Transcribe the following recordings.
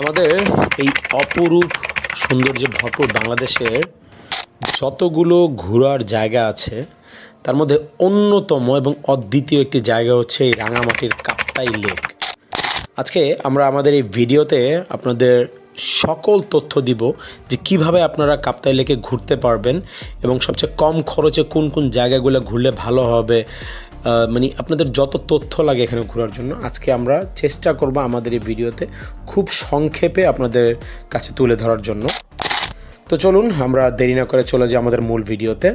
আমাদের এই অপরূপ সৌন্দর্যে ভরপুর বাংলাদেশের যতগুলো ঘোরার জায়গা আছে, তার মধ্যে অন্যতম এবং অদ্বিতীয় একটি জায়গা হচ্ছে এই রাঙামাটির কাপ্তাই লেক। আজকে আমরা আমাদের এই ভিডিওতে আপনাদের সকল তথ্য দিব যে কীভাবে আপনারা কাপ্তাই লেকে ঘুরতে পারবেন এবং সবচেয়ে কম খরচে কোন কোন জায়গাগুলো ঘুরলে ভালো হবে মানে আপনাদের যত তথ্য লাগে এখানে ঘোরার জন্য, আজকে আমরা চেষ্টা করব আমাদের এই ভিডিওতে খুব সংক্ষেপে আপনাদের কাছে তুলে ধরার জন্য। তো চলুন, আমরা দেরি না করে চলে যাই আমাদের মূল ভিডিওতে।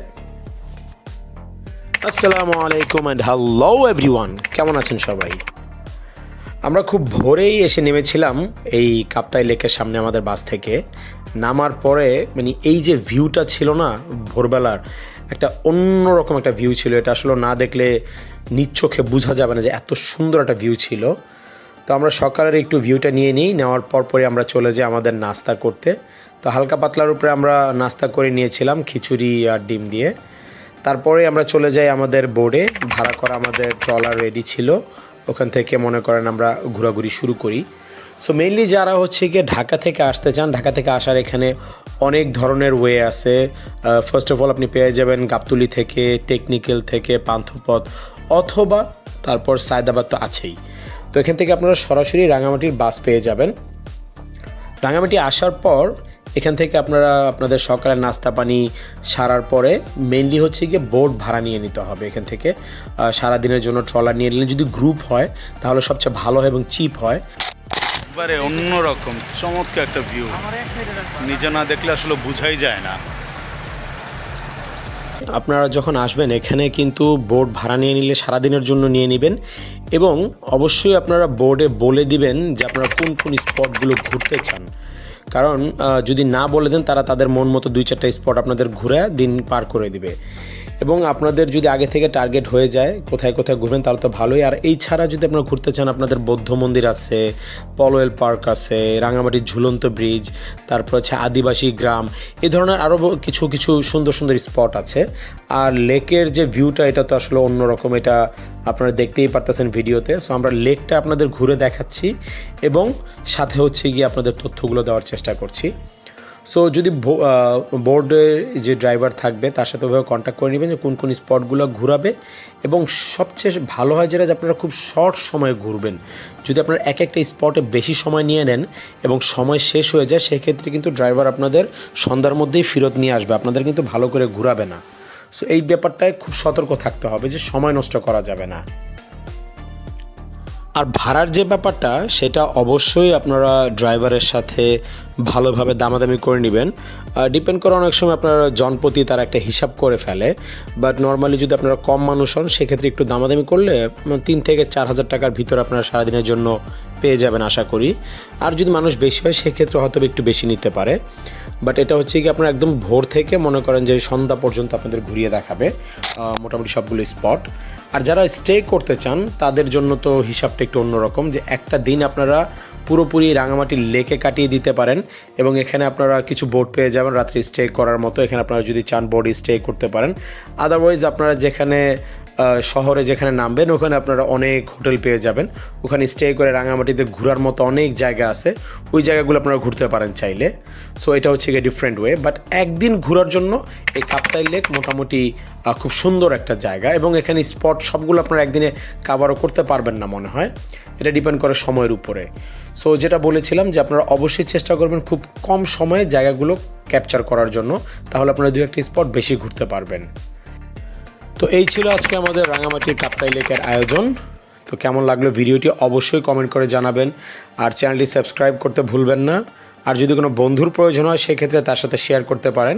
আসসালামু আলাইকুম অ্যান্ড হ্যালো এভরিওয়ান কেমন আছেন সবাই? আমরা খুব ভোরেই এসে নেমেছিলাম এই কাপ্তাই লেকের সামনে আমাদের বাস থেকে। নামার পরে মানে এই যে ভিউটা ছিল না, ভোরবেলার একটা অন্যরকম একটা ভিউ ছিল। এটা আসলে না দেখলে নিজ বোঝা যাবে না যে এত সুন্দর একটা ভিউ ছিল। তো আমরা সকালের একটু ভিউটা নিয়ে নিই, নেওয়ার পর পরে আমরা চলে যাই আমাদের নাস্তা করতে। তো হালকা পাতলার উপরে আমরা নাস্তা করে নিয়েছিলাম খিচুড়ি আর ডিম দিয়ে। তারপরে আমরা চলে যাই আমাদের বোর্ডে ভাড়া করা আমাদের ট্রলার রেডি ছিল। ওখান থেকে মনে করেন আমরা ঘোরাঘুরি শুরু করি। সো মেইনলি যারা হচ্ছে গিয়ে ঢাকা থেকে আসতে চান, ঢাকা থেকে আসার এখানে অনেক ধরনের ওয়ে আছে। ফার্স্ট অফ অল আপনি পেয়ে যাবেন গাবতুলি থেকে টেকনিক্যাল থেকে, পান্থপথ, অথবা তারপর সায়দাবাদ তো আছেই। তো এখান থেকে আপনারা সরাসরি রাঙামাটির বাস পেয়ে যাবেন। রাঙামাটি আসার পর এখান থেকে আপনারা আপনাদের সকালের নাস্তা পানি সারার পরে মেনলি হচ্ছে গিয়ে বোট ভাড়া নিয়ে নিতে হবে এখান থেকে। সারাদিনের জন্য ট্রলার নিয়ে নিলে যদি গ্রুপ হয়, তাহলে সবচেয়ে ভালো হয় এবং চিপ হয়। একবারে অন্যরকম, চমৎকার একটা ভিউ নিজে না দেখলে আসলে বোঝাই যায় না। আপনারা যখন আসবেন, এখানে কিন্তু বোর্ড ভাড়া নিয়ে নিলে সারাদিনের জন্য নিয়ে নেবেন এবং অবশ্যই আপনারা বোর্ডে বলে দিবেন যে আপনারা কোন কোন স্পটগুলো ঘুরতে চান। কারণ যদি না বলে দেন, তারা তাদের মন মতো দুই চারটা স্পট আপনাদের ঘুরে দিন পার করে দিবে। এবং আপনাদের যদি আগে থেকে টার্গেট হয়ে যায়, কোথায় কোথায় ঘুরবেন তাহলে তো ভালোই। আর এই ছাড়া যদি আপনারা ঘুরতে চান, আপনাদের বৌদ্ধ মন্দির আছে পলোয়েল পার্ক আছে, রাঙামাটির ঝুলন্ত ব্রিজ তারপর হচ্ছে আদিবাসী গ্রাম এই ধরনের আরও কিছু কিছু সুন্দর সুন্দর স্পট আছে। আর লেকের যে ভিউটা এটা তো আসলে অন্যরকম এটা আপনারা দেখতেই পারতেছেন ভিডিওতে। সো আমরা লেকটা আপনাদের ঘুরে দেখাচ্ছি এবং সাথে হচ্ছে গিয়ে আপনাদের তথ্যগুলো দেওয়ার চেষ্টা করছি। সো যদি বোর্ডে যে ড্রাইভার থাকবে, তার সাথে ওভাবে কন্ট্যাক্ট করে নেবেন যে কোন কোন স্পটগুলো ঘোরাবে। এবং সবচেয়ে ভালো হয় যেটা যে আপনারা খুব শর্ট সময়ে ঘুরবেন। যদি আপনারা এক একটা স্পটে বেশি সময় নিয়ে নেন এবং সময় শেষ হয়ে যায়, সেক্ষেত্রে কিন্তু ড্রাইভার আপনাদের সন্ধ্যার মধ্যেই ফেরত নিয়ে আসবে। আপনাদের কিন্তু ভালো করে ঘোরাবে না। সো এই ব্যাপারটায় খুব সতর্ক থাকতে হবে যে সময় নষ্ট করা যাবে না। আর ভাড়ার যে ব্যাপারটা, সেটা অবশ্যই আপনারা ড্রাইভারের সাথে ভালোভাবে দামাদামি করে নেবেন। ডিপেন্ড করে অনেক সময় আপনারা জনপ্রতি তার একটা হিসাব করে ফেলে। বাট নর্মালি যদি আপনারা কম মানুষ হন, সেক্ষেত্রে একটু দামাদামি করলে তিন থেকে চার হাজার টাকার ভিতরে আপনারা সারাদিনের জন্য পেয়ে যাবেন আশা করি। আর যদি মানুষ বেশি হয়, সেক্ষেত্রে হয়তো একটু বেশি নিতে পারে। বাট এটা হচ্ছে কি, আপনার একদম ভোর থেকে মনে করেন যে সন্ধ্যা পর্যন্ত আপনাদের ঘুরিয়ে দেখাবে মোটামুটি সবগুলো স্পট আর যারা স্টে করতে চান, তাদের জন্য তো হিসাবটা একটু অন্যরকম যে একটা দিন আপনারা পুরোপুরি রাঙামাটির লেকে কাটিয়ে দিতে পারেন। এবং এখানে আপনারা কিছু বোর্ড পেয়ে যাবেন, রাত্রি স্টে করার মতো। এখানে আপনারা যদি চান বোর্ড স্টে করতে পারেন। আদারওয়াইজ আপনারা যেখানে শহরে যেখানে নামবেন, ওখানে আপনারা অনেক হোটেল পেয়ে যাবেন। ওখানে স্টে করে রাঙামাটিতে ঘোরার মতো অনেক জায়গা আছে। ওই জায়গাগুলো আপনারা ঘুরতে পারেন চাইলে। সো এটা হচ্ছে গিয়ে ডিফারেন্ট ওয়ে বাট একদিন ঘোরার জন্য এই কাপ্তাই লেক মোটামুটি খুব সুন্দর একটা জায়গা এবং এখানে স্পট সবগুলো আপনারা একদিনে কাভারও করতে পারবেন না মনে হয়। এটা ডিপেন্ড করে সময়ের উপরে। সো যেটা বলেছিলাম যে আপনারা অবশ্যই চেষ্টা করবেন খুব কম সময়ে জায়গাগুলো ক্যাপচার করার জন্য। তাহলে আপনারা দু একটা স্পট বেশি ঘুরতে পারবেন। তো এই ছিল আজকে আমাদের রাঙামাটির কাপ্তাই লেকের আয়োজন। তো কেমন লাগল ভিডিওটি অবশ্যই কমেন্ট করে জানাবেন। আর চ্যানেলটি সাবস্ক্রাইব করতে ভুলবেন না। আর যদি কোনো বন্ধুর প্রয়োজন হয়, সেক্ষেত্রে তার সাথে শেয়ার করতে পারেন।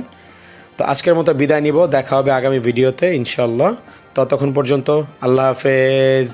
তো আজকের মতো বিদায় নিব। দেখা হবে আগামী ভিডিওতে ইনশাল্লাহ ততক্ষণ পর্যন্ত আল্লাহ হাফেজ।